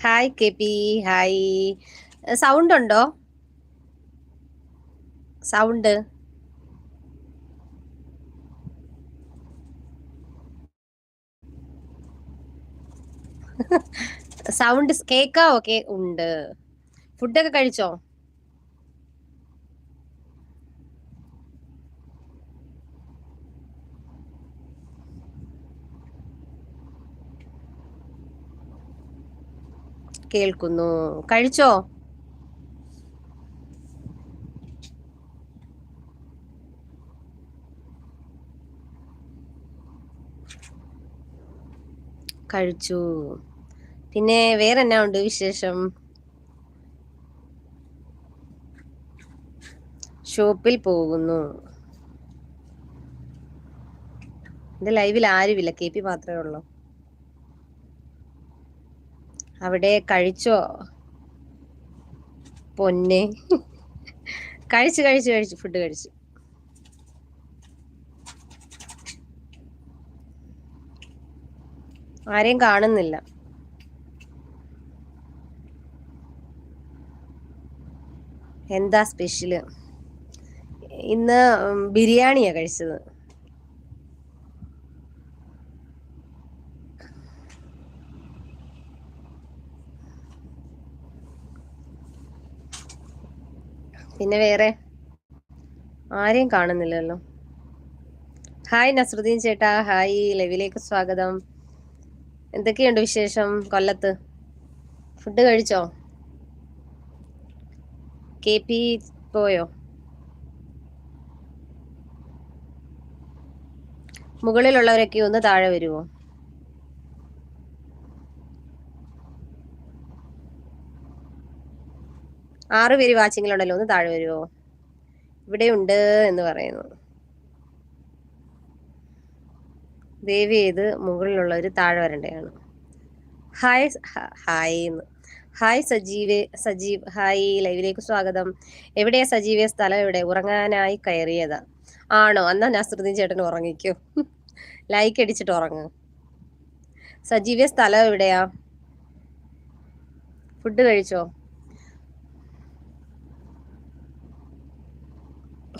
Hi K P hi sound ഉണ്ടോ? Sound sound കേക്കാവോ കേ ഉണ്ട് ഫുഡൊക്കെ കഴിച്ചോ? കേൾക്കുന്നു. കഴിച്ചോ? കഴിച്ചു. പിന്നെ വേറെ എന്നാ ഉണ്ട് വിശേഷം? ഷോപ്പിൽ പോകുന്നു. എന്റെ ലൈവിൽ ആരുമില്ല. കെ പി മാത്രമേ ഉള്ളൂ. അവിടെ കഴിച്ചോ? പൊന്നെ. കഴിച്ചു കഴിച്ചു കഴിച്ചു. ഫുഡ് കഴിച്ചു. ആരെയും കാണുന്നില്ല. എന്താ സ്പെഷ്യൽ? ഇന്ന് ബിരിയാണിയാ കഴിച്ചത്. പിന്നെ വേറെ? ആരെയും കാണുന്നില്ലല്ലോ. ഹായ് നസ്രുദ്ദീൻ ചേട്ടാ. ഹായ് ലവിലേക്ക് സ്വാഗതം. എന്തൊക്കെയുണ്ട് വിശേഷം? കൊല്ലത്ത്? ഫുഡ് കഴിച്ചോ? കെ പി പോയോ? മുകളിലുള്ളവരൊക്കെ ഒന്ന് താഴെ വരുമോ ആറ് പേര് വാച്ചിങ്ങിലുണ്ടല്ലോ ഒന്ന് താഴെ വരുമോ ഇവിടെ ഉണ്ട് എന്ന് പറയുന്നു. ദേവി ചെയ്ത് മുകളിലുള്ളവർ താഴെ വരണ്ടയാണ്. ഹായ് ഹായ് ഹായ് സജീവ സജീവ് ഹായ് ലൈവിലേക്ക് സ്വാഗതം. എവിടെയാ സജീവ? സ്ഥലം എവിടെ? ഉറങ്ങാനായി കയറിയതാ. ആണോ? എന്നാ നസ്രുദ്ദീൻ ചേട്ടൻ ഉറങ്ങിക്കോ. ലൈക്ക് അടിച്ചിട്ട് ഉറങ്ങ്. സജീവ സ്ഥലം എവിടെയാ? ഫുഡ് കഴിച്ചോ?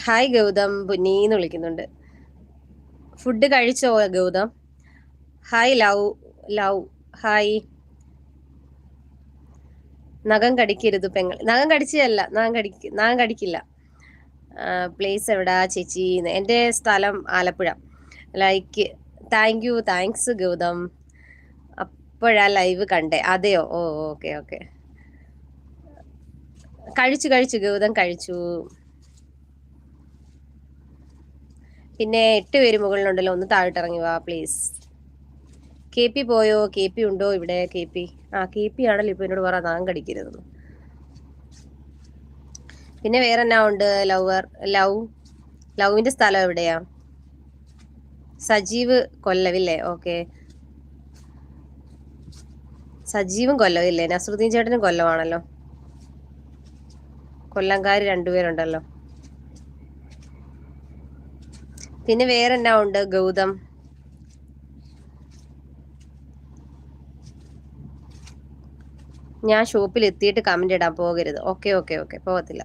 ഹായ് ഗൗതം പുന്നീന്ന് വിളിക്കുന്നുണ്ട്. ഫുഡ് കഴിച്ചോ Gautham? Hi love love hi. നഖം കടിക്കരുത് പെങ്ങൾ നഖം കടിച്ചതല്ല നഖം കടിക്ക നഖം കടിക്കില്ല. പ്ലേസ് എവിടാ ചേച്ചി എന്റെ സ്ഥലം Alappuzha. Like thank you thanks Gautham. അപ്പോഴാ ലൈവ് കണ്ടേ അതെയോ? Oh okay okay. കഴിച്ചു കഴിച്ചു ഗൗതം കഴിച്ചു. പിന്നെ എട്ട് പേര് മുകളിലുണ്ടല്ലോ ഒന്ന് താഴോട്ട് ഇറങ്ങി വാ പ്ലീസ് കെ പി പോയോ? കെ പി ഉണ്ടോ ഇവിടെ? കെ പി ആ കെ പി ആണല്ലോ ഇപ്പൊ എന്നോട് പറ നാം കടിക്കരുത് പിന്നെ വേറെ എന്നാ ഉണ്ട് ലവർ ലവ് ലവിന്റെ സ്ഥലം എവിടെയാ? സജീവ് കൊല്ലവില്ലേ ഓക്കെ സജീവും കൊല്ലവില്ലേ നസറുദ്ദീൻ ചേട്ടനും കൊല്ലമാണല്ലോ. കൊല്ലംകാർ രണ്ടുപേരുണ്ടല്ലോ. പിന്നെ വേറെ എന്നാ ഉണ്ട്? ഗൗതം. ഞാൻ ഷോപ്പിൽ എത്തിയിട്ട് കമന്റ് ഇടാൻ പോകരുത്. ഓക്കെ ഓക്കെ ഓക്കെ പോകത്തില്ല.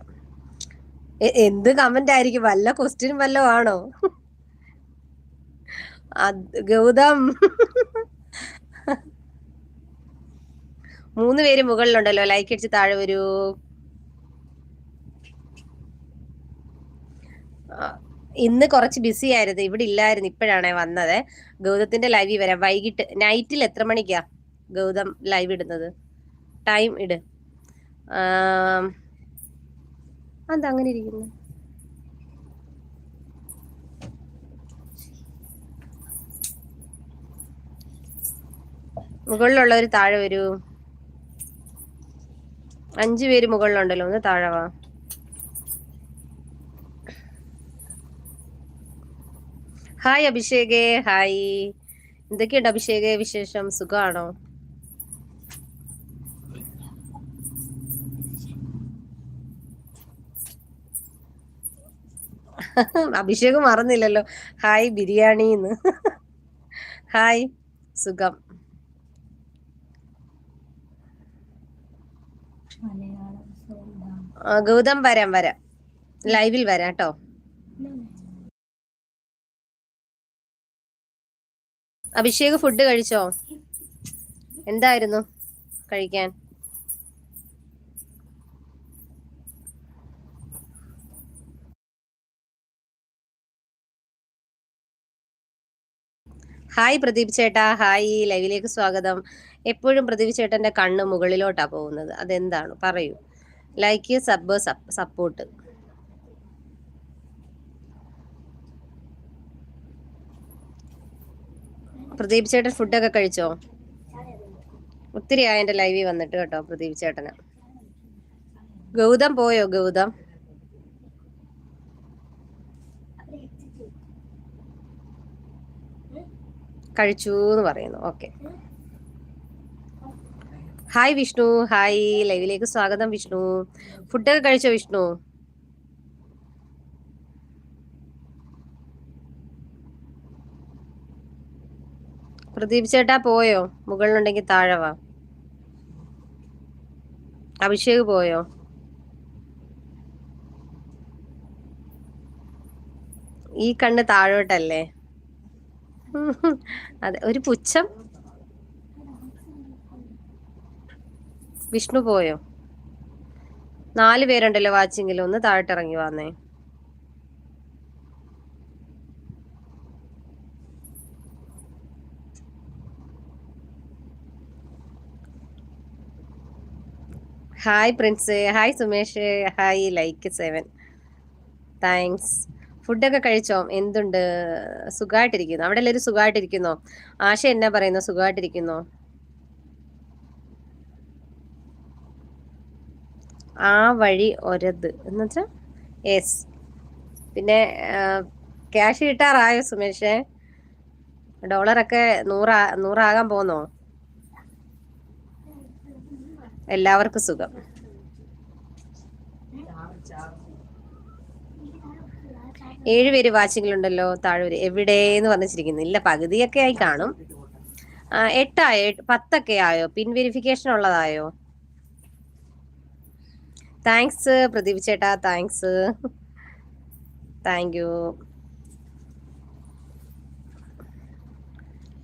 എന്ത് കമന്റ് ആയിരിക്കും? വല്ല ക്വസ്റ്റ്യനും വല്ലോ ആണോ? ഗൗതം. മൂന്ന് പേര് മുകളിലുണ്ടല്ലോ. ലൈക്ക് അടിച്ച് താഴെ വരൂ. ഇന്ന് കുറച്ച് ബിസി ആയിരുന്നു. ഇവിടെ ഇല്ലായിരുന്നു. ഇപ്പോഴാണ് വന്നത്. ഗൗതത്തിന്റെ ലൈവ് വരാം. വൈകിട്ട് നൈറ്റിൽ എത്ര മണിക്കാ ഗൗതം ലൈവ് ഇടുന്നത്? ടൈം ഇട്. എന്താ അങ്ങനെ ഇരിക്കുന്നു? മുകളിലുള്ളവർ താഴെ വരൂ. അഞ്ചു പേര് മുകളിലുണ്ടല്ലോ. ഒന്ന് താഴെ വാ. ഹായ് അഭിഷേകേ. ഹായ് എന്തൊക്കെയുണ്ട് അഭിഷേകേ വിശേഷം? സുഖമാണോ അഭിഷേകം മറന്നില്ലല്ലോ. ഹായ് ബിരിയാണി ഹായ് സുഖം. ഗൗതം വരാം വരാം. ലൈവിൽ വരാം കേട്ടോ. അഭിഷേക് ഫുഡ് കഴിച്ചോ? എന്തായിരുന്നു കഴിക്കാൻ? ഹായ് പ്രദീപ് ചേട്ടാ ഹായ്. ലൈവിലേക്ക് സ്വാഗതം. എപ്പോഴും പ്രദീപ് ചേട്ടന്റെ കണ്ണ് മുകളിലോട്ടാ പോകുന്നത്. അതെന്താണ്? പറയൂ. ലൈക്ക് സബ് സപ്പോർട്ട് പ്രദീപ് ചേട്ടൻ ഫുഡൊക്കെ കഴിച്ചോ? ഒത്തിരി ആയ എന്റെ ലൈവിൽ വന്നിട്ട് കേട്ടോ പ്രദീപ് ചേട്ടന്. ഗൗതം പോയോ ഗൗതം? കഴിച്ചു എന്ന് പറയുന്നു. Okay hi Vishnu. ഹായ് ലൈവിലേക്ക് സ്വാഗതം വിഷ്ണു. ഫുഡൊക്കെ കഴിച്ചോ വിഷ്ണു? പ്രദീപ് ചേട്ടാ പോയോ? മുകളിലുണ്ടെങ്കിൽ താഴെ വാ. അഭിഷേക് പോയോ? ഈ കണ്ണ് താഴോട്ടല്ലേ? അതെ ഒരു പുച്ഛം. വിഷ്ണു പോയോ? നാല് പേരുണ്ടല്ലോ വാച്ചിങ്ങിൽ ഒന്ന് താഴോട്ടിറങ്ങി വന്നേ. Hi Prince hi Sumesh hi like seven thanks ഫുഡൊക്കെ കഴിച്ചോ? എന്തുണ്ട്? സുഖമായിട്ടിരിക്കുന്നു അവിടെ എല്ലാവരും സുഖമായിട്ടിരിക്കുന്നോ ആശ എന്നാ പറയുന്നു? സുഖമായിട്ടിരിക്കുന്നോ ആ വഴി ഒരത്. എന്നുവെച്ചാ യെസ് പിന്നെ ക്യാഷ് കിട്ടാറായോ സുമേഷേ? ഡോളറൊക്കെ നൂറാ നൂറാകാൻ പോന്നോ? എല്ലാവർക്കും സുഖം. ഏഴുപേര് വാച്ചിങ്ങിലുണ്ടല്ലോ താഴൂര് എവിടെയെന്ന് പറഞ്ഞിരിക്കുന്നു ഇല്ല പകുതിയൊക്കെ ആയി കാണും. എട്ടായോ പത്തൊക്കെ ആയോ? പിൻ വെരിഫിക്കേഷൻ ഉള്ളതായോ? താങ്ക്സ് പ്രദീപ് ചേട്ടാ താങ്ക്സ്. Thank you.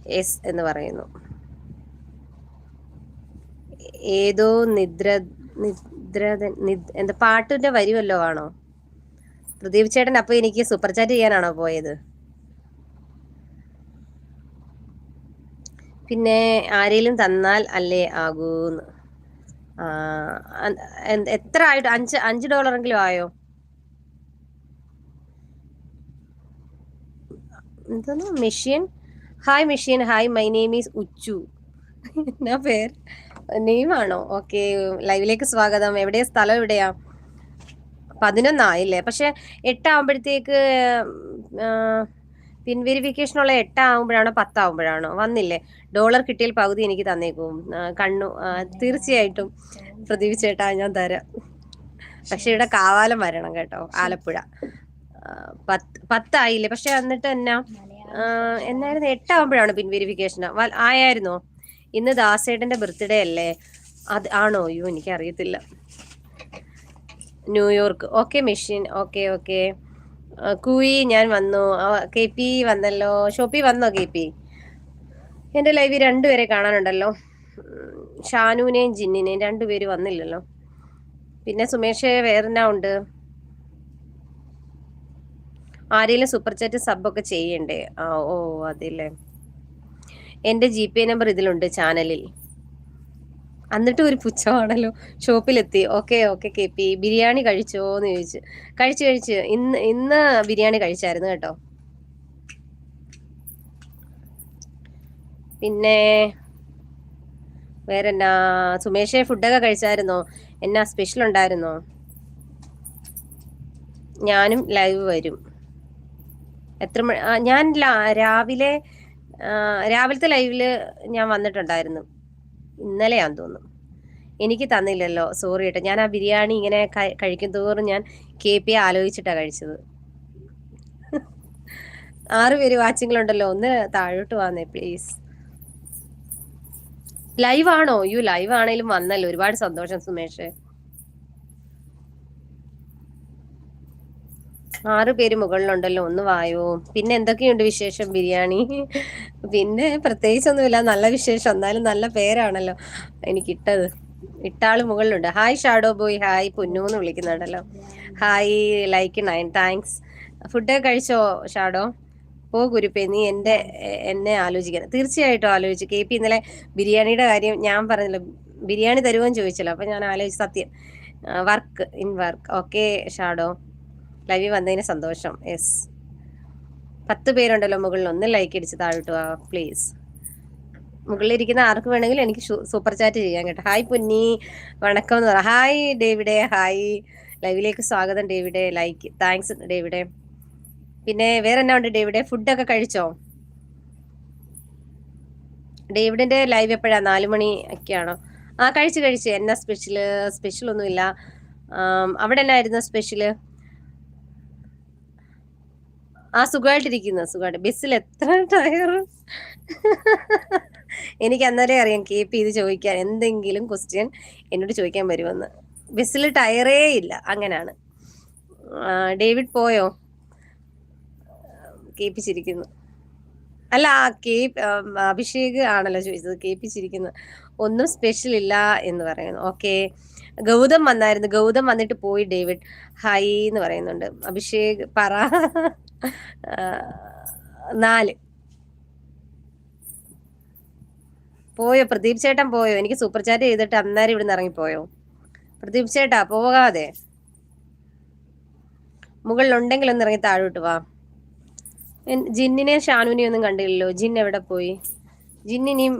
എസ് എന്ന് പറയുന്നു. ഏതോ നിദ്ര നിദ്ര എന്താ പാട്ടിന്റെ വരി വല്ലോ ആണോ? പ്രദീപ് ചേട്ടൻ അപ്പൊ എനിക്ക് സൂപ്പർ ചാറ്റ് ചെയ്യാനാണോ പോയത്? പിന്നെ ആരെങ്കിലും തന്നാൽ അല്ലേ ആകൂന്ന്. എത്ര ആയിട്ട് അഞ്ച് അഞ്ച് ഡോളറെങ്കിലും ആയോ? എന്തോന്നു machine? Hi machine. Hi my name is Uchu എന്നാ പേർ നെയിമാണോ? ഓക്കെ ലൈവിലേക്ക് സ്വാഗതം. എവിടെയാ സ്ഥലം എവിടെയാ? പതിനൊന്നായില്ലേ? പക്ഷെ എട്ടാവുമ്പോഴത്തേക്ക് പിൻ വെരിഫിക്കേഷനുള്ള എട്ടാവുമ്പോഴാണോ പത്താവുമ്പോഴാണോ? വന്നില്ലേ? ഡോളർ കിട്ടിയാൽ പകുതി എനിക്ക് തന്നേക്കും. കണ്ണു തീർച്ചയായിട്ടും പ്രദീപ് ചേട്ടാ ഞാൻ തരാം. പക്ഷെ ഇവിടെ കാവാലം വരണം കേട്ടോ ആലപ്പുഴ. പത്ത് പത്തായില്ലേ? പക്ഷെ എന്നിട്ട് എന്നാ? എന്നായിരുന്നു? എട്ടാവുമ്പോഴാണോ പിൻ വെരിഫിക്കേഷൻ ആയായിരുന്നോ? ഇന്ന് ദാസേട്ടന്റെ ബർത്ത്ഡേ അല്ലേ? അത് ആണോ? അയ്യോ എനിക്കറിയത്തില്ല. New York okay machine. Okay okay. Kui ഞാൻ വന്നു. കെ പി വന്നല്ലോ. ഷോപ്പി വന്നോ കെ പി? എന്റെ ലൈവിൽ രണ്ടുപേരെ കാണാനുണ്ടല്ലോ. ഷാനുവിനെയും ജിന്നിനെയും രണ്ടുപേര് വന്നില്ലല്ലോ. പിന്നെ സുമേഷ് വേറെന്നാ ഉണ്ട്? ആരെങ്കിലും സൂപ്പർ ചാറ്റ് സബ് ഒക്കെ ചെയ്യണ്ടേ? ആ ഓ അതില്ലേ. എന്റെ ജി പേ നമ്പർ ഇതിലുണ്ട് ചാനലിൽ. എന്നിട്ട് ഒരു പുച്ഛമാണല്ലോ. ഷോപ്പിലെത്തി. Okay okay K P biryani കഴിച്ചോ എന്ന് ചോദിച്ചു. കഴിച്ചു കഴിച്ച്. ഇന്ന് ഇന്ന് ബിരിയാണി കഴിച്ചായിരുന്നു കേട്ടോ. പിന്നെ വേറെ എന്നാ സുമേഷെ ഫുഡൊക്കെ കഴിച്ചായിരുന്നോ? എന്നാ സ്പെഷ്യൽ ഉണ്ടായിരുന്നോ? ഞാനും ലൈവ് വരും. എത്ര മണി ഞാൻ രാവിലെ രാവിലത്തെ ലൈവിൽ ഞാൻ വന്നിട്ടുണ്ടായിരുന്നു. ഇന്നലെയാന്ന് തോന്നുന്നു. എനിക്ക് തന്നില്ലല്ലോ സോറി കേട്ടോ. ഞാൻ ആ ബിരിയാണി ഇങ്ങനെ കഴിക്കും തോറും ഞാൻ കെ പി ആലോചിച്ചിട്ടാണ് കഴിച്ചത്. ആറ് പേര് വാച്ചിങ്ങളുണ്ടല്ലോ ഒന്ന് താഴോട്ട് വന്നേ പ്ലീസ് ലൈവ് ആണോ? യു ലൈവ് ആണെങ്കിലും വന്നല്ലോ. ഒരുപാട് സന്തോഷം സുമേഷ്. ആറ് പേര് മുകളിലുണ്ടല്ലോ ഒന്ന് വായോ. പിന്നെ എന്തൊക്കെയുണ്ട് വിശേഷം ബിരിയാണി? പിന്നെ പ്രത്യേകിച്ചൊന്നുമില്ല. നല്ല വിശേഷം. എന്നാലും നല്ല പേരാണല്ലോ എനിക്ക് ഇട്ടത്. ഇട്ടാൾ മുകളിലുണ്ട്. Hi shadow boy hi Ponnu എന്ന് വിളിക്കുന്നുണ്ടല്ലോ. Hi like nine thanks food കഴിച്ചോ ഷാഡോ ഓ കുരുപ്പേ നീ എന്റെ എന്നെ ആലോചിക്കണം. തീർച്ചയായിട്ടും ആലോചിച്ചു. കെ പി ഇന്നലെ ബിരിയാണിയുടെ കാര്യം ഞാൻ പറഞ്ഞല്ലോ. ബിരിയാണി തരുമെന്ന് ചോദിച്ചല്ലോ. അപ്പൊ ഞാൻ ആലോചിച്ചു. സത്യം. Work in work okay Shadow live വന്നതിന് സന്തോഷം. യെസ് പത്ത് പേരുണ്ടല്ലോ മുകളിൽ ഒന്ന് ലൈക്ക് അടിച്ച് താഴോട്ട് വാ പ്ലീസ് മുകളിലിരിക്കുന്ന ആർക്ക് വേണമെങ്കിലും എനിക്ക് സൂപ്പർ ചാറ്റ് ചെയ്യാൻ കേട്ടോ. ഹായ് പുന്നി വണക്കം എന്ന് പറയാം ഹായ് ഡേവിഡെ ഹായ് ലൈവിലേക്ക് സ്വാഗതം ഡേവിഡെ ലൈക്ക് താങ്ക്സ് ഡേവിഡെ. പിന്നെ വേറെ എന്നാ ഉണ്ട് ഡേവിഡെ? ഫുഡൊക്കെ കഴിച്ചോ? ഡേവിഡിന്റെ ലൈവ് എപ്പോഴാ? നാലു മണി ഒക്കെയാണോ? ആ കഴിച്ച് കഴിച്ച്. എന്നാ സ്പെഷ്യൽ സ്പെഷ്യൽ ഒന്നുമില്ല. അവിടെ എന്നായിരുന്നു സ്പെഷ്യൽ ആ സുഖമായിട്ടിരിക്കുന്നു സുഖമായിട്ട് ബസ്സിൽ എത്ര ടയർ എനിക്ക് അന്നേരം അറിയാം കീപ്പ് ചെയ്ത് ചോദിക്കാൻ എന്തെങ്കിലും ക്വസ്റ്റ്യൻ എന്നോട് ചോദിക്കാൻ വരുമെന്ന്. ബസ്സിൽ ടയറേ ഇല്ല അങ്ങനാണ്. ഡേവിഡ് പോയോ? കേൾപ്പിച്ചിരിക്കുന്നു അല്ല കേപ്പ് അഭിഷേക് ആണല്ലോ ചോദിച്ചത് കേൾപ്പിച്ചിരിക്കുന്നു ഒന്നും സ്പെഷ്യൽ ഇല്ല എന്ന് പറയുന്നു. ഓക്കെ ഗൗതം വന്നായിരുന്നു ഗൗതം വന്നിട്ട് പോയി ഡേവിഡ്. ഹൈ എന്ന് പറയുന്നുണ്ട്. അഭിഷേക് പറ. നാല്. പോയോ? പ്രദീപ് ചേട്ടൻ പോയോ? എനിക്ക് സൂപ്പർ ചാറ്റ് ചെയ്തിട്ട് അന്നേരം ഇവിടുന്ന് ഇറങ്ങിപ്പോയോ? പ്രദീപ് ചേട്ടാ പോകാതെ. മുകളിലുണ്ടെങ്കിൽ ഒന്ന് ഇറങ്ങി താഴോട്ട് വാ. ജിന്നിനെ ഷാനുവിനെ ഒന്നും കണ്ടില്ലല്ലോ. ജിൻ എവിടെ പോയി? ജിന്നിനെയും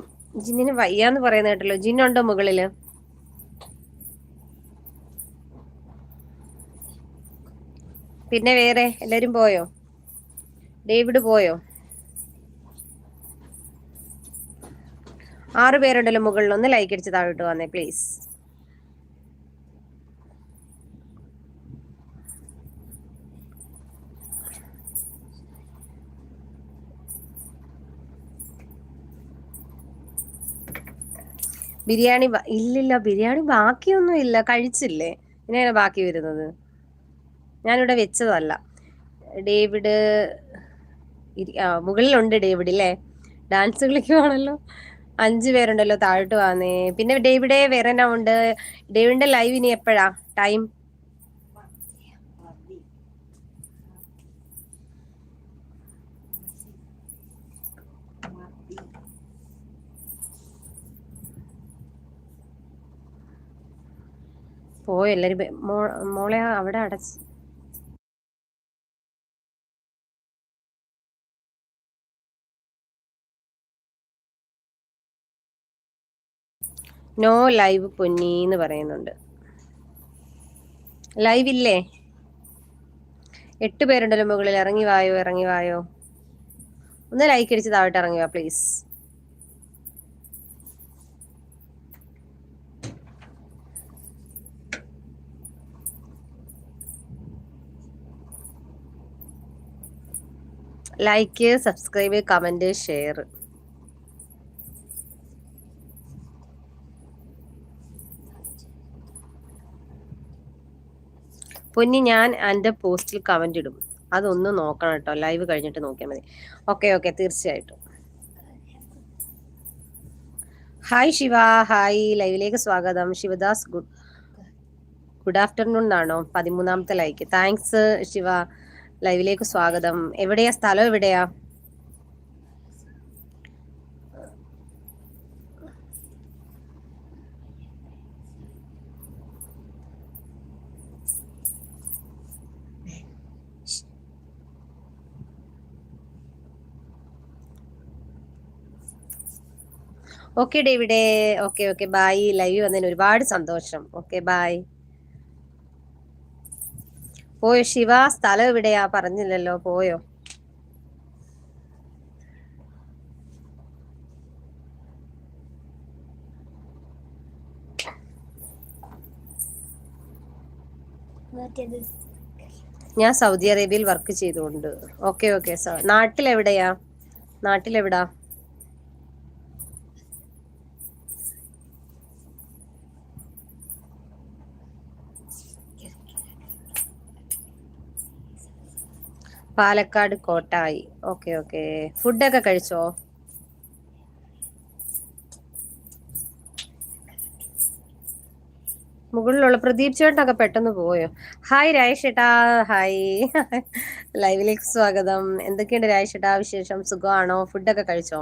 ജിന്നിന് വയ്യാന്ന് പറയുന്ന കേട്ടല്ലോ. ജിന്നുണ്ടോ മുകളിൽ? പിന്നെ വേറെ? എല്ലാരും പോയോ? ഡേവിഡ് പോയോ? ആറ് പേരുണ്ടല്ലോ മുകളിൽ. ഒന്ന് ലൈക്ക് അടിച്ച് താഴോട്ട് വന്നേ പ്ലീസ് ബിരിയാണി ഇല്ലില്ല ബിരിയാണി ബാക്കിയൊന്നും ഇല്ല. കഴിച്ചില്ലേ? ഇങ്ങനെയാണ് ബാക്കി വരുന്നത്. ഞാനിവിടെ വെച്ചതല്ല. ഡേവിഡ് മുകളിലുണ്ട് ഡേവിഡ് അല്ലേ ഡാൻസ് കളിക്കുവാണല്ലോ. അഞ്ചു പേരുണ്ടല്ലോ താഴോട്ട് വന്നേ. പിന്നെ ഡേവിഡെ വേറെ എന്നാ ഉണ്ട്? ഡേവിഡിന്റെ ലൈവ് ഇനി എപ്പോഴാ? ടൈം പോയോ എല്ലാരും. മോളെ അവിടെ അടച്ച് നോ ലൈവ് പൊന്നി എന്ന് പറയുന്നുണ്ട്. ലൈവ് ഇല്ലേ? എട്ട് പേരുണ്ടല്ലോ മുകളിൽ. ഇറങ്ങി വായോ ഇറങ്ങി വായോ? ഒന്ന് ലൈക്ക് അടിച്ച് താഴോട്ട് ഇറങ്ങി വാ please like subscribe comment share Ponni ഞാൻ എന്റെ പോസ്റ്റിൽ കമന്റ് ഇടും. അതൊന്ന് നോക്കണം കേട്ടോ. ലൈവ് കഴിഞ്ഞിട്ട് നോക്കിയാൽ മതി. ഓക്കെ ഓക്കെ തീർച്ചയായിട്ടും. ഹായ് ശിവ. ഹായ് ലൈവിലേക്ക് സ്വാഗതം. ശിവദാസ് ഗുഡ് ഗുഡ് ആഫ്റ്റർനൂൺ എന്നാണോ പതിമൂന്നാമത്തെ ലൈക്ക് താങ്ക്സ് ശിവ. ലൈവിലേക്ക് സ്വാഗതം. എവിടെയാ? സ്ഥലം എവിടെയാ? ഓക്കെ ഡേവിഡേ ഓക്കെ ഓക്കെ ബായ് ലൈവ് വന്നതിന് ഒരുപാട് സന്തോഷം. ഓക്കെ ബായ് പോയോ ശിവ? സ്ഥലം എവിടെയാ? പറഞ്ഞില്ലല്ലോ. പോയോ? ഞാൻ സൗദി അറേബ്യയിൽ വർക്ക് ചെയ്തുകൊണ്ട്. ഓക്കെ ഓക്കെ നാട്ടിൽ എവിടെയാ നാട്ടിൽ പാലക്കാട് കോട്ടായി. ഓക്കെ ഓക്കെ ഫുഡൊക്കെ കഴിച്ചോ? മുകളിലുള്ള പ്രദീപ് ചേട്ടനൊക്കെ പെട്ടെന്ന് പോയോ? ഹായ് രാജേഷേട്ടാ. ഹായ് ലൈവിലേക്ക് സ്വാഗതം. എന്തൊക്കെയുണ്ട് രാജേഷേട്ടാ വിശേഷം? സുഖമാണോ? ഫുഡൊക്കെ കഴിച്ചോ?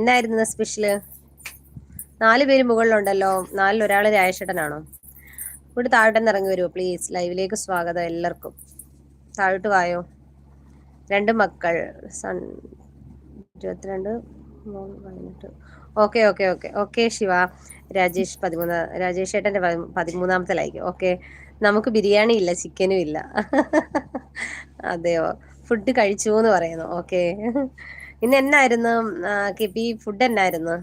എന്നായിരുന്നു സ്പെഷ്യൽ നാല് പേര് മുകളിലുണ്ടല്ലോ. നാലിൽ ഒരാൾ രാജേഷേട്ടനാണോ? ഇവിടെ താഴോട്ട് ഇറങ്ങി വരുമോ പ്ലീസ് ലൈവിലേക്ക് സ്വാഗതം എല്ലാവർക്കും. താഴോട്ട് വായോ? രണ്ട് മക്കൾ. സൺ ഇരുപത്തിരണ്ട് പതിനെട്ട്. Okay okay okay. Okay Shiva. Rajesh പതിമൂന്ന് രാജേഷ് ഏട്ടന്റെ പതിമൂന്നാമത്തെ ലൈക്ക്. ഓക്കെ. നമുക്ക് ബിരിയാണി ഇല്ല ചിക്കനും ഇല്ല. അതെയോ? ഫുഡ് കഴിച്ചു എന്ന് പറയുന്നു. ഓക്കെ. ഇന്ന് എന്നായിരുന്നു? കിബി ഫുഡ് എന്നായിരുന്നു?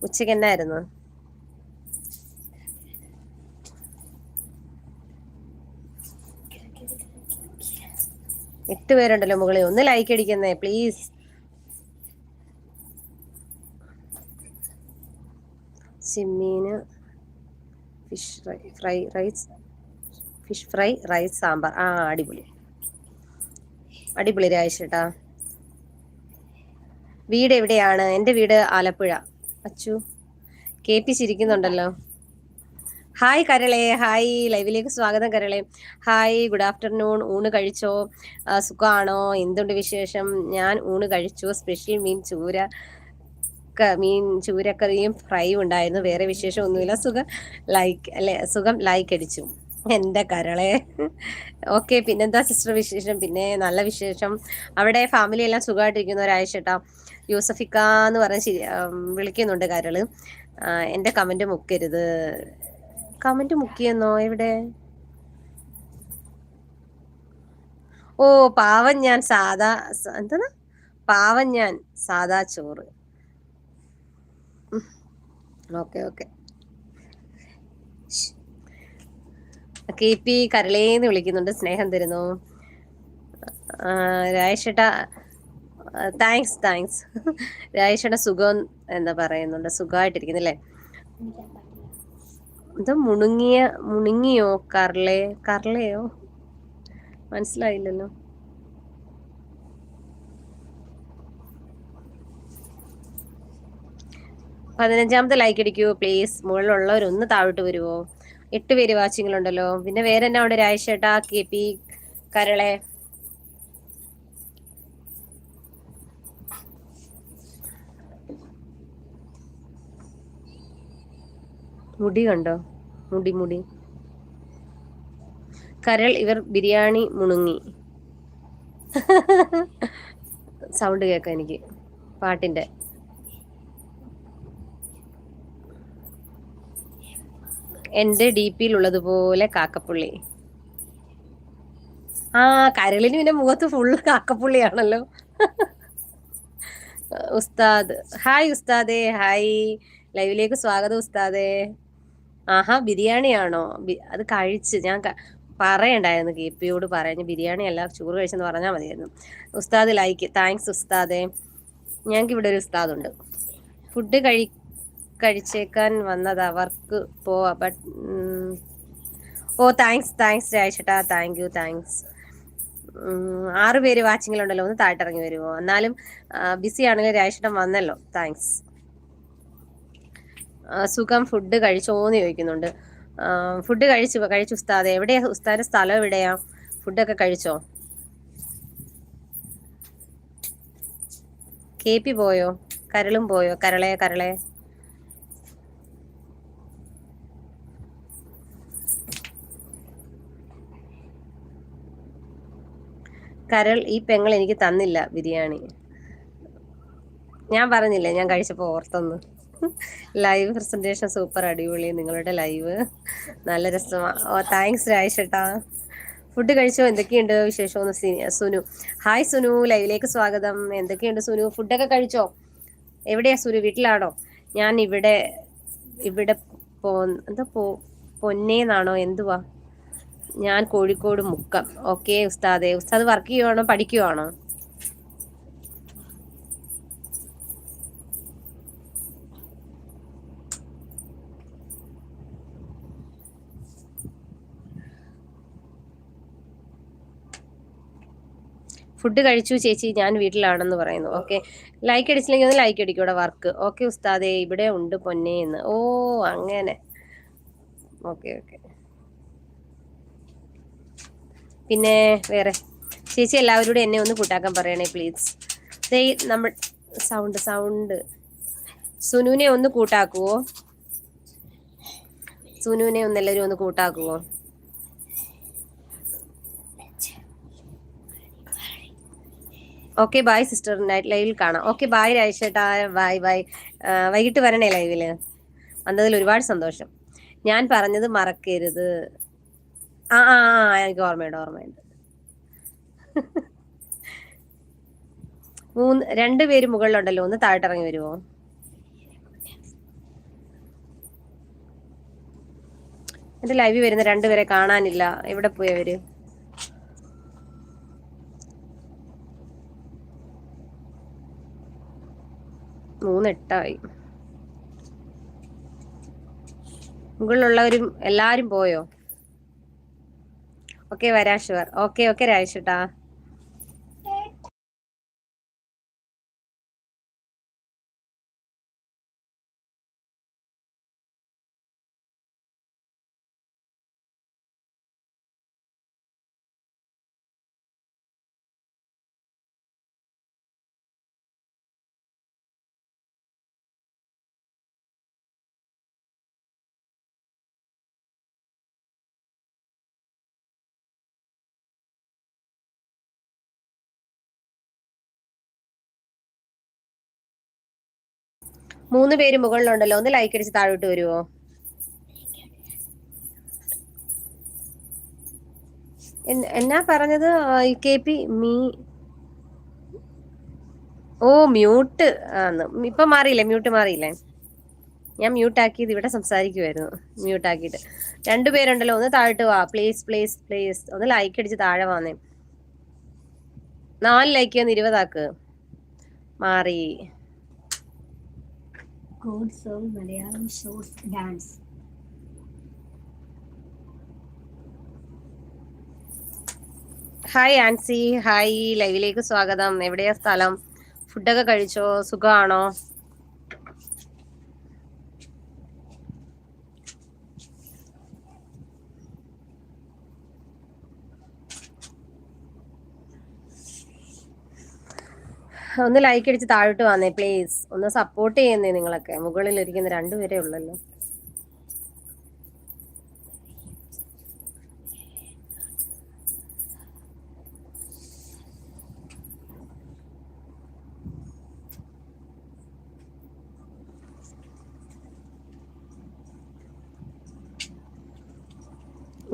ഉച്ചയ്ക്ക് എന്നായിരുന്നു? എട്ട് പേരുണ്ടല്ലോ മുകളിൽ. ഒന്ന് ലൈക്ക് അടിക്കുന്നേ പ്ലീസ് ചെമ്മീന് fish fry rice fish fry rice sambar. ആ അടിപൊളി. അടിപൊളി രാജേഷേട്ടാ വീട് എവിടെയാണ്? എന്റെ വീട് ആലപ്പുഴ. അച്ചു കെ പി ചിരിക്കുന്നുണ്ടല്ലോ ഹായ് കരളെ ഹായ് ലൈവിലേക്ക് സ്വാഗതം കരളെ ഹായ് ഗുഡ് ആഫ്റ്റർനൂൺ ഊണ് കഴിച്ചോ? സുഖമാണോ എന്തുണ്ട് വിശേഷം? ഞാൻ ഊണ് കഴിച്ചു. സ്പെഷ്യൽ മീൻ ചൂര മീൻ ചൂരക്കറിയും ഫ്രൈയും ഉണ്ടായിരുന്നു. വേറെ വിശേഷം ഒന്നുമില്ല സുഖം ലൈക്ക് അല്ലെ? സുഖം ലൈക്ക് അടിച്ചു. എന്റെ കരളെ ഓക്കെ പിന്നെന്താ സിസ്റ്റർ വിശേഷം? പിന്നെ നല്ല വിശേഷം. അവിടെ ഫാമിലി എല്ലാം സുഖമായിട്ടിരിക്കുന്ന ഒരാഴ്ചട്ടാ യൂസഫിക്ക എന്ന് പറഞ്ഞ് വിളിക്കുന്നുണ്ട് കരൾ എന്റെ കമന്റ് മുക്കരുത്. കമന്റ് മുക്കിയെന്നോ എവിടെ? ഓ പാവൻ ഞാൻ സാദാ എന്താണ്? പാവൻ ഞാൻ സാദാ ചോറ് ഓക്കെ ഓക്കെ. കെ പി കരളേന്ന് വിളിക്കുന്നുണ്ട് സ്നേഹം തരുന്നു. രാജേഷേട്ട താങ്ക്സ് താങ്ക്സ്. രാജേഷേട്ട സുഖം എന്താ പറയുന്നുണ്ട് സുഖമായിട്ടിരിക്കുന്നില്ലേ ഇത് മുണുങ്ങിയ മുണുങ്ങിയോ? കർളേ കർളയോ? മനസ്സിലായില്ലല്ലോ. പതിനഞ്ചാമത്തെ ലൈക്ക് അടിക്കൂ പ്ലീസ് മുകളിലുള്ളവരൊന്ന് താഴോട്ട് വരുമോ എട്ട് പേര് വാച്ചിങ്ങിലുണ്ടല്ലോ പിന്നെ വേറെ എന്നാ ഉണ്ട് രാജേഷേട്ടാ കെ പി കരളെ. മുടി കണ്ടോ? മുടി മുടി. കരൾ ഇവർ ബിരിയാണി മുണുങ്ങി. സൗണ്ട് കേൾക്കാം എനിക്ക് പാട്ടിന്റെ എന്റെ ഡി ഉള്ളതുപോലെ കാക്കപ്പുള്ളി. ആ കരളിന് പിന്നെ മുഖത്ത് ഫുള്ള് കാക്കപ്പുള്ളിയാണല്ലോ. ഉസ്താദ്. ഹായ് ഉസ്താദേ ഹായ് ലൈവിലേക്ക് സ്വാഗതം ഉസ്താദേ. ആഹാ ബിരിയാണിയാണോ? അത് കഴിച്ച് ഞാൻ പറയണ്ടായിരുന്നു കെ പിയോട് പറഞ്ഞു ബിരിയാണി അല്ല ചോറ് കഴിച്ചെന്ന് പറഞ്ഞാൽ മതിയായിരുന്നു. ഉസ്താദ് ലൈക്ക് താങ്ക്സ് ഉസ്താദേ. ഞങ്ങൾക്ക് ഇവിടെ ഒരു ഉസ്താദുണ്ട്. ഫുഡ് കഴി കഴിച്ചേക്കാൻ വന്നത് അവർക്ക് പോവാ ബട്ട് ഓ താങ്ക്സ് താങ്ക്സ് രാജേട്ടാ താങ്ക് യു താങ്ക്സ് ആറ് പേര് വാച്ചിങ്ങിലുണ്ടല്ലോ ഒന്ന് താഴ്ത്തിറങ്ങി വരുമോ എന്നാലും ബിസി ആണെങ്കിൽ രാജേട്ടൻ വന്നല്ലോ താങ്ക്സ് സുഖം ഫുഡ് കഴിച്ചോന്ന് ചോദിക്കുന്നുണ്ട്. ഫുഡ് കഴിച്ചു കഴിച്ചു ഉസ്താദ്. എവിടെയാ ഉസ്താദിന്റെ സ്ഥലം എവിടെയാ? ഫുഡൊക്കെ കഴിച്ചോ? കെ പി പോയോ? കരളും പോയോ? കരളെ കരളെ. കരൾ ഈ പെങ്ങൾ എനിക്ക് തന്നില്ല ബിരിയാണി. ഞാൻ പറഞ്ഞില്ലേ ഞാൻ കഴിച്ചപ്പോൾ ഓർത്തൊന്ന്. ലൈവ് പ്രസന്റേഷൻ സൂപ്പർ അടിപൊളി നിങ്ങളുടെ ലൈവ് നല്ല രസമാണ് ഓ താങ്ക്സ് രാജേഷേട്ടാ ഫുഡ് കഴിച്ചോ? എന്തൊക്കെയുണ്ട് വിശേഷം സുനു ഹായ് സുനു. ലൈവിലേക്ക് സ്വാഗതം. എന്തൊക്കെയുണ്ട് സുനു? ഫുഡൊക്കെ കഴിച്ചോ? എവിടെയാ സുനു? വീട്ടിലാണോ? ഞാൻ ഇവിടെ ഇവിടെ പോ എന്താ പോ പൊന്നേന്നാണോ എന്തുവാ? ഞാൻ കോഴിക്കോട് മുക്കം. ഓക്കെ ഉസ്താദെ. ഉസ്താദ് വർക്ക് ചെയ്യുവാണോ? പഠിക്കുവാണോ? ഫുഡ് കഴിച്ചു ചേച്ചി ഞാൻ വീട്ടിലാണെന്ന് പറയുന്നു. ഓക്കെ ലൈക്ക് അടിച്ചില്ലെങ്കിൽ ഒന്ന് ലൈക്ക് ഇവിടെ വർക്ക് ഓക്കെ ഉസ്താദേ ഇവിടെ ഉണ്ട് പൊന്നേ എന്ന്. ഓ അങ്ങനെ. ഓക്കെ ഓക്കെ പിന്നെ വേറെ. ചേച്ചി എല്ലാവരോടും എന്നെ ഒന്ന് കൂട്ടാക്കാൻ പറയണേ പ്ലീസ് നമ്മൾ സൗണ്ട് സൗണ്ട് സുനുവിനെ ഒന്ന് കൂട്ടാക്കുവോ? സുനുവിനെ ഒന്ന് എല്ലാവരും ഒന്ന് കൂട്ടാക്കുവോ? ഓക്കെ ബൈ സിസ്റ്റർ നൈറ്റ് ലൈവിൽ കാണാം. ഓക്കെ ബായ് രാജേഷേട്ടാ. ബായ് ബായ് വൈകിട്ട് വരണേ ലൈവിൽ വന്നതിൽ ഒരുപാട് സന്തോഷം. ഞാൻ പറഞ്ഞത് മറക്കരുത്. ആ ആ ആ എനിക്ക് ഓർമ്മയുണ്ട് ഓർമ്മയുണ്ട്. മൂന്ന് രണ്ട് പേര് മുകളിലുണ്ടല്ലോ. ഒന്ന് താഴോട്ടിറങ്ങി വരുമോ എന്റെ ലൈവിൽ വരുന്ന രണ്ടുപേരെ കാണാനില്ല. എവിടെ പോയി മൂന്നെട്ടായി. മുകളിലുള്ളവരും എല്ലാരും പോയോ? ഓക്കെ വരാ ഷുവർ. ഓക്കെ ഓക്കെ രാജേഷേട്ടാ മൂന്ന് പേര് മുകളിലുണ്ടല്ലോ. ഒന്ന് ലൈക്ക് അടിച്ച് താഴോട്ട് വരുമോ എന്നാ പറഞ്ഞത്? കെ പി മീ ഓ മ്യൂട്ട് ആന്ന്. ഇപ്പൊ മാറിയില്ലേ? മ്യൂട്ട് മാറിയില്ലേ? ഞാൻ മ്യൂട്ട് ആക്കിയത് ഇവിടെ സംസാരിക്കുമായിരുന്നു മ്യൂട്ട് ആക്കിയിട്ട്. രണ്ടുപേരുണ്ടല്ലോ ഒന്ന് താഴോട്ട് വാ. പ്ലീസ് പ്ലീസ് പ്ലീസ് ഒന്ന് ലൈക്ക് അടിച്ച് താഴെ വന്നേ. നാല് ലൈക്ക് ഒന്ന് ഇരുപതാക്ക്. മാറി. Code song Malayalam shorts dance hi Ancy hi ലൈവിലേക്ക് സ്വാഗതം. എവിടെയാ സ്ഥലം? ഫുഡൊക്കെ കഴിച്ചോ? സുഖമാണോ ഒന്ന് ലൈക്ക് അടിച്ച് താഴോട്ട് വന്നേ പ്ലീസ് ഒന്ന് സപ്പോർട്ട് ചെയ്യുന്നേ നിങ്ങളൊക്കെ. മുകളിൽ ഇരിക്കുന്ന രണ്ടുപേരേ ഉള്ളല്ലോ.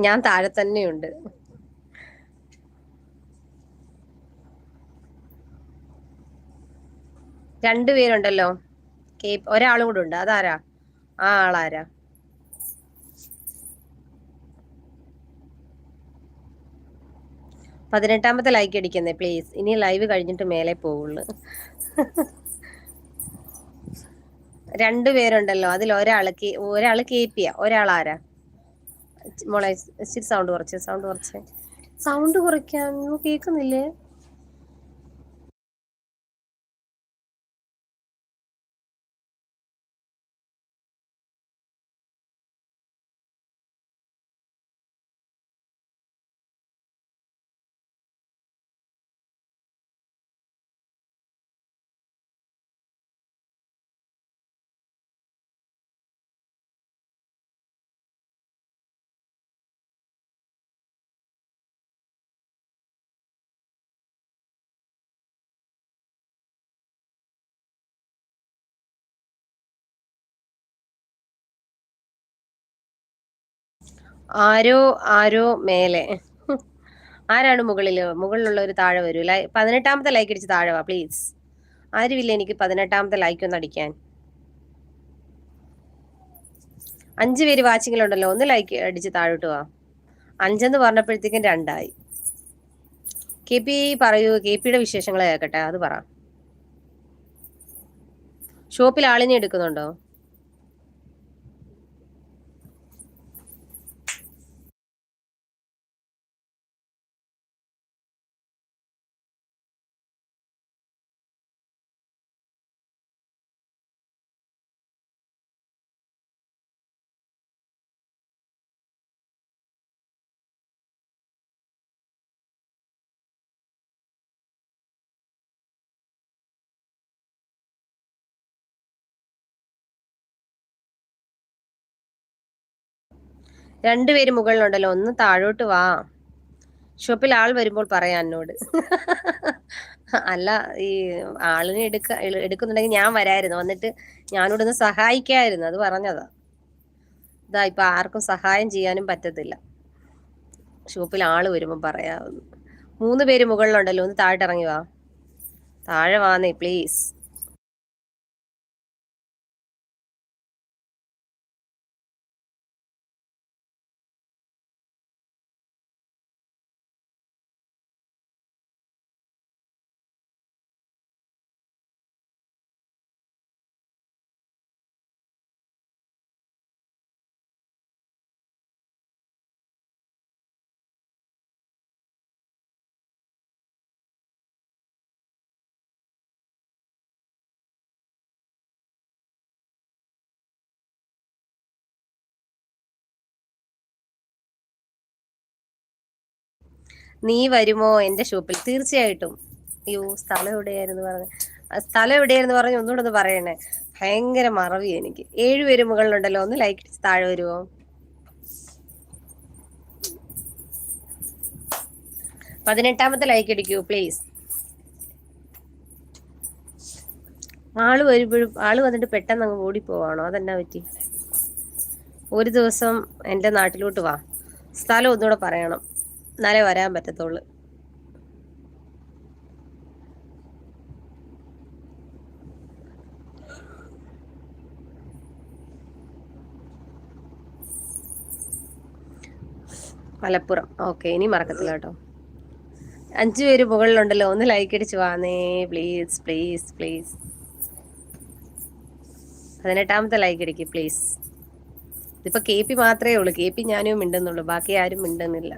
ഞാൻ താഴെ തന്നെയുണ്ട്. രണ്ടുപേരുണ്ടല്ലോ കേ ഒരാളും കൂടെ ഉണ്ട്. അതാരാ? ആ ആളാരാ? പതിനെട്ടാമത്തെ ലൈക്ക് അടിക്കുന്നേ പ്ലീസ് ഇനി ലൈവ് കഴിഞ്ഞിട്ട് മേലെ പോവുള്ളു. രണ്ടുപേരുണ്ടല്ലോ അതിൽ ഒരാൾ ഒരാൾ കേപ്പിയ ഒരാൾ ആരാ? മോളെ സൗണ്ട് കുറച്ച് സൗണ്ട് കുറച്ച്. സൗണ്ട് കുറയ്ക്കാൻ കേൾക്കുന്നില്ലേ? ആരോ ആരോ മേലെ. ആരാണ് മുകളിൽ ഒരു താഴെ വരൂ. ലൈ പതിനെട്ടാമത്തെ ലൈക്ക് അടിച്ച് താഴെ വാ പ്ലീസ് ആരുമില്ല എനിക്ക് പതിനെട്ടാമത്തെ ലൈക്ക് ഒന്ന് അടിക്കാൻ. അഞ്ച് പേര് വാച്ചിങ്ങിലുണ്ടല്ലോ ഒന്ന് ലൈക്ക് അടിച്ച് താഴോട്ട് വാ. അഞ്ചെന്ന് പറഞ്ഞപ്പോഴത്തേക്കും രണ്ടായി. കെ പി പറയൂ കെ പിയുടെ വിശേഷങ്ങൾ കേൾക്കട്ടെ അത് പറ. ഷോപ്പിൽ ആളിനെ എടുക്കുന്നുണ്ടോ? രണ്ടുപേര് മുകളിലുണ്ടല്ലോ ഒന്ന് താഴോട്ട് വാ. ഷോപ്പിൽ ആൾ വരുമ്പോൾ പറയാം എന്നോട് അല്ല ഈ ആളിനെ എടുക്ക എടുക്കുന്നുണ്ടെങ്കിൽ ഞാൻ വരായിരുന്നു. വന്നിട്ട് ഞാനിവിടെ ഒന്ന് സഹായിക്കായിരുന്നു. അത് പറഞ്ഞതാ. ഇതാ ഇപ്പൊ ആർക്കും സഹായം ചെയ്യാനും പറ്റത്തില്ല. ഷോപ്പിൽ ആൾ വരുമ്പോൾ പറയാവുന്നു. മൂന്ന് പേര് മുകളിലുണ്ടല്ലോ ഒന്ന് താഴെ ഇറങ്ങി വാ. താഴെ വാന്നേ പ്ലീസ്. നീ വരുമോ എന്റെ ഷോപ്പിൽ? തീർച്ചയായിട്ടും. അയ്യോ സ്ഥലം എവിടെയായിരുന്നു പറഞ്ഞ? സ്ഥലം എവിടെയായിരുന്നു പറഞ്ഞ് ഒന്നുകൂടെ ഒന്ന് പറയണേ. ഭയങ്കര മറവി എനിക്ക്. ഏഴുപേര് മുകളിലുണ്ടല്ലോ ഒന്ന് ലൈക്ക് താഴെ വരുമോ പതിനെട്ടാമത്തെ ലൈക്ക് അടിക്കൂ പ്ലീസ് ആൾ വരുമ്പോഴും ആൾ വന്നിട്ട് പെട്ടെന്ന് അങ്ങ് ഓടിപ്പോവാണോ? അതെന്നാ പറ്റി? ഒരു ദിവസം എന്റെ നാട്ടിലോട്ട് വാ. സ്ഥലം ഒന്നുകൂടെ പറയണം. എന്നാലേ വരാൻ പറ്റത്തുള്ളൂ. മലപ്പുറം. ഓക്കെ ഇനി മറക്കത്തില്ല കേട്ടോ. അഞ്ചു പേര് മുകളിലുണ്ടല്ലോ ഒന്ന് ലൈക്ക് അടിച്ച് വാന്നേ പ്ലീസ് പ്ലീസ് പ്ലീസ് പതിനെട്ടാമത്തെ ലൈക്ക് അടിക്ക് പ്ലീസ് ഇതിപ്പോ കെ പി മാത്രമേ ഉള്ളൂ. കെ പി ഞാനും മിണ്ടുന്നുള്ളൂ. ബാക്കി ആരും മിണ്ടുന്നില്ല.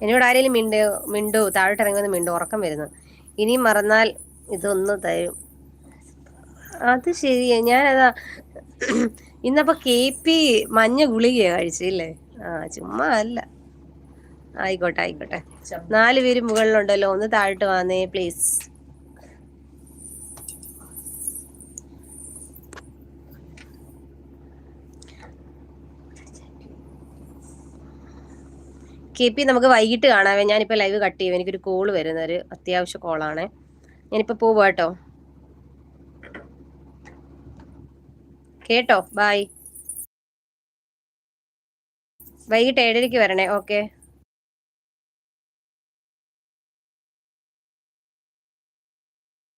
എന്നോട് ആരെങ്കിലും മിണ്ടോ മിണ്ടു താഴോട്ട് വന്ന് മിണ്ടു ഉറക്കം വരുന്നു. ഇനി മറന്നാൽ ഇതൊന്ന് തരും. അത് ശരിയാ ഞാനതാ ഇന്നപ്പോ കെ പി മഞ്ഞ ഗുളികയാ കഴിച്ചില്ലേ ആ ചുമ്മാ അല്ല. ആയിക്കോട്ടെ ആയിക്കോട്ടെ. നാല് പേര് മുകളിലുണ്ടല്ലോ ഒന്ന് താഴോട്ട് വന്നേ പ്ലീസ് കെ പി നമുക്ക് വൈകിട്ട് കാണാവേ. ഞാനിപ്പോൾ ലൈവ് കട്ട് ചെയ്യും. എനിക്കൊരു കോൾ വരുന്ന ഒരു അത്യാവശ്യ കോളാണ് ഞാനിപ്പോൾ പോവാ കേട്ടോ. കേട്ടോ. ബായ് വൈകിട്ട് ഏഴരയ്ക്ക് വരണേ. ഓക്കെ